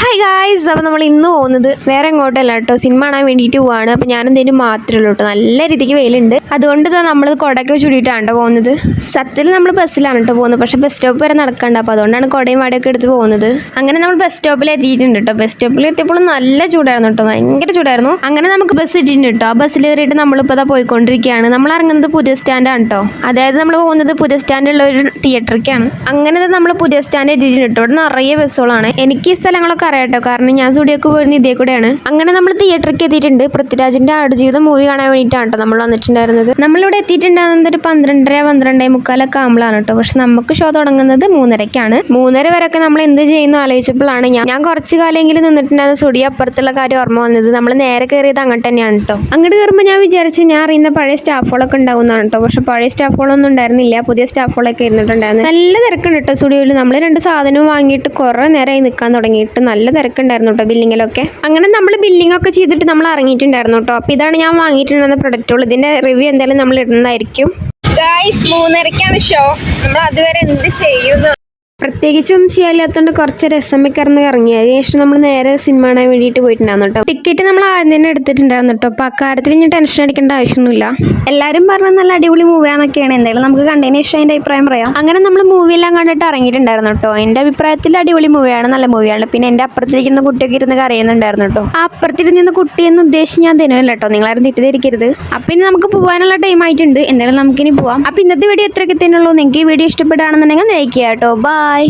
Hi guys അപ്പോൾ നമ്മൾ ഇന്ന് പോകുന്നത് വേറെ എങ്ങോട്ടല്ല കേട്ടോ. സിനിമ കാണാൻ വേണ്ടിയിട്ട് പോവാണ്. അപ്പോൾ ഞാൻ ഇതിന് മാത്രമേ ഉള്ളൂ കേട്ടോ. നല്ല രീതിക്ക് വെയിലുണ്ട്. അതുകൊണ്ട് തന്നെ നമ്മൾ കുടയൊക്കെ ചുടിയിട്ടാണ് പോകുന്നത്. സത്യത്തിൽ നമ്മൾ ബസ്സിലാണ് കേട്ടോ പോകുന്നത്. പക്ഷേ ബസ് സ്റ്റോപ്പ് വരെ നടക്കണ്ട. അപ്പോൾ അതുകൊണ്ടാണ് കുടയും വാടയൊക്കെ എടുത്ത് പോകുന്നത്. അങ്ങനെ നമ്മൾ ബസ് സ്റ്റോപ്പിൽ എത്തിയിട്ടുണ്ട് കേട്ടോ. ബസ് സ്റ്റോപ്പിൽ എത്തിയപ്പോൾ നല്ല ചൂടായിരുന്നു കേട്ടോ. ഭയങ്കര ചൂടായിരുന്നു. അങ്ങനെ നമുക്ക് ബസ് ഇട്ടിട്ടുണ്ട് കേട്ടോ. ആ ബസ്സിൽ കയറിയിട്ട് നമ്മളിപ്പോൾ അതാ പോയിക്കൊണ്ടിരിക്കുകയാണ്. നമ്മൾ ഇറങ്ങുന്നത് പുതിയ സ്റ്റാൻഡാണ് കേട്ടോ. അതായത് നമ്മൾ പോകുന്നത് പുതിയ സ്റ്റാൻഡുള്ള ഒരു തിയേറ്ററിലേക്കാണ് അങ്ങനെ നമ്മൾ പുതിയ സ്റ്റാൻഡ് എത്തിയിട്ടുണ്ട് കേട്ടോ. ഇവിടെ നിറയെ ബസ്സുകളാണ് എനിക്ക് ഈ സ്ഥലങ്ങളൊക്കെ അറിയാം കേട്ടോ കാരണം ഞാൻ സ്റ്റുഡിയോക്ക് പോയിരുന്ന ഇതേ കൂടെയാണ്. അങ്ങനെ നമ്മൾ തിയേറ്ററിലേക്ക് എത്തിയിട്ടുണ്ട്. പൃഥ്വിരാജിന്റെ ആടുജീവിതം മൂവി കാണാൻ വേണ്ടിയിട്ടാണ് നമ്മൾ വന്നിട്ടുണ്ടായിരുന്നത്. നമ്മളിവിടെ എത്തിയിട്ടുണ്ടാകുന്നത് ഒരു പന്ത്രണ്ടര പന്ത്രണ്ടേ മുക്കാലൊക്കെ ആകുമ്പോഴാണ് കേട്ടോ പക്ഷെ നമുക്ക് ഷോ തുടങ്ങുന്നത് മൂന്നരക്കാണ്. മൂന്നര വരെയൊക്കെ നമ്മൾ എന്ത് ചെയ്യുന്നു ആലോചിച്ചപ്പോഴാണ് ഞാൻ. ഞാൻ കുറച്ച് കാലമെങ്കിലും നിന്നിട്ടുണ്ടായിരുന്ന സ്റ്റുഡിയോ അപ്പുറത്തുള്ള കാര്യം ഓർമ്മ വന്നത്. നമ്മൾ നേരെ കയറിയത് അങ്ങോട്ട് തന്നെയാണ് കേട്ടോ അങ്ങോട്ട് കയറുമ്പോൾ ഞാൻ വിചാരിച്ചു ഞാൻ അറിയുന്ന പഴയ സ്റ്റാഫുകളൊക്കെ ഉണ്ടാകുന്നതാണ് കേട്ടോ പക്ഷെ പഴയ സ്റ്റാഫുകളൊന്നും ഉണ്ടായിരുന്നില്ല. പുതിയ സ്റ്റാഫുകളൊക്കെ ഇരുന്നിട്ടുണ്ടായിരുന്നു. നല്ല തിരക്കുണ്ട് കേട്ടോ സ്റ്റുഡിയോയിൽ. നമ്മൾ രണ്ട് സാധനവും വാങ്ങിയിട്ട് കുറേ നേരമായി നിൽക്കാൻ തുടങ്ങിയിട്ട്. നല്ല തിരക്കുണ്ടായിരുന്നു കേട്ടോ ബില്ലിങ്ങിലൊക്കെ. അങ്ങനെ നമ്മൾ ബില്ലിംഗ് ഒക്കെ ചെയ്തിട്ട് നമ്മൾ ഇറങ്ങിയിട്ടുണ്ടായിരുന്നു കേട്ടോ അപ്പോൾ ഇതാണ് ഞാൻ വാങ്ങിയിട്ടുണ്ടായിരുന്ന പ്രൊഡക്റ്റുകൾ. ഇതിന്റെ റിവ്യൂ എന്തായാലും നമ്മൾ ഇടുന്നതായിരിക്കും. ഗായ്സ് മൂന്നരക്കാണ് ഷോ. നമ്മൾ അതുവരെ എന്ത് ചെയ്യുന്നു? പ്രത്യേകിച്ചൊന്നും ചെയ്യാനില്ലാത്തതുകൊണ്ട് കുറച്ച് രസമൊക്കെ ഇറങ്ങി അതിനുശേഷം നമ്മൾ നേരെ സിനിമ കാണാൻ വേണ്ടിയിട്ട് പോയിട്ടുണ്ടായിരുന്നു കേട്ടോ ടിക്കറ്റ് നമ്മൾ ആദ്യം തന്നെ എടുത്തിട്ടുണ്ടായിരുന്നു കേട്ടോ അപ്പോൾ അക്കാര്യത്തിൽ ഇനി ടെൻഷൻ അടിക്കേണ്ട ആവശ്യമൊന്നുമില്ല. എല്ലാവരും പറഞ്ഞ നല്ല അടിപൊളി മൂവിയാന്നൊക്കെയാണ് എന്തായാലും നമുക്ക് കണ്ടതിന് ശേഷം അതിന്റെ അഭിപ്രായം പറയാം. അങ്ങനെ നമ്മൾ മൂവി എല്ലാം കണ്ടിട്ട് ഇറങ്ങിയിട്ടുണ്ടായിരുന്നു കേട്ടോ എന്റെ അഭിപ്രായത്തിൽ അടിപൊളി മൂവിയാണ് നല്ല മൂവിയാണ് പിന്നെ എന്റെ അപ്പുറത്തിരിക്കുന്ന കുട്ടിയൊക്കെ ഇരുന്ന് കരയുന്നുണ്ടായിരുന്നു കേട്ടോ ആ അപ്പുറത്തിരുന്ന കുട്ടി എന്ന് ഉദ്ദേശിച്ച് ഞാൻ തരുമല്ലോ കേട്ടോ നിങ്ങളാരും തെറ്റിദ്ധരിക്കരുത്. അപ്പം ഇനി നമുക്ക് പോകാനുള്ള ടൈം ആയിട്ടുണ്ട്. എന്തായാലും നമുക്കിനി പോവാം. അപ്പം ഇന്നത്തെ വീഡിയോ ഇത്രയൊക്കെ തന്നെയുള്ളൂ നിങ്ങൾക്ക് ഈ വീഡിയോ ഇഷ്ടപ്പെടുകയാണെന്നുണ്ടെങ്കിൽ ലൈക്ക് ചെയ്യാം കേട്ടോ ബൈ Bye.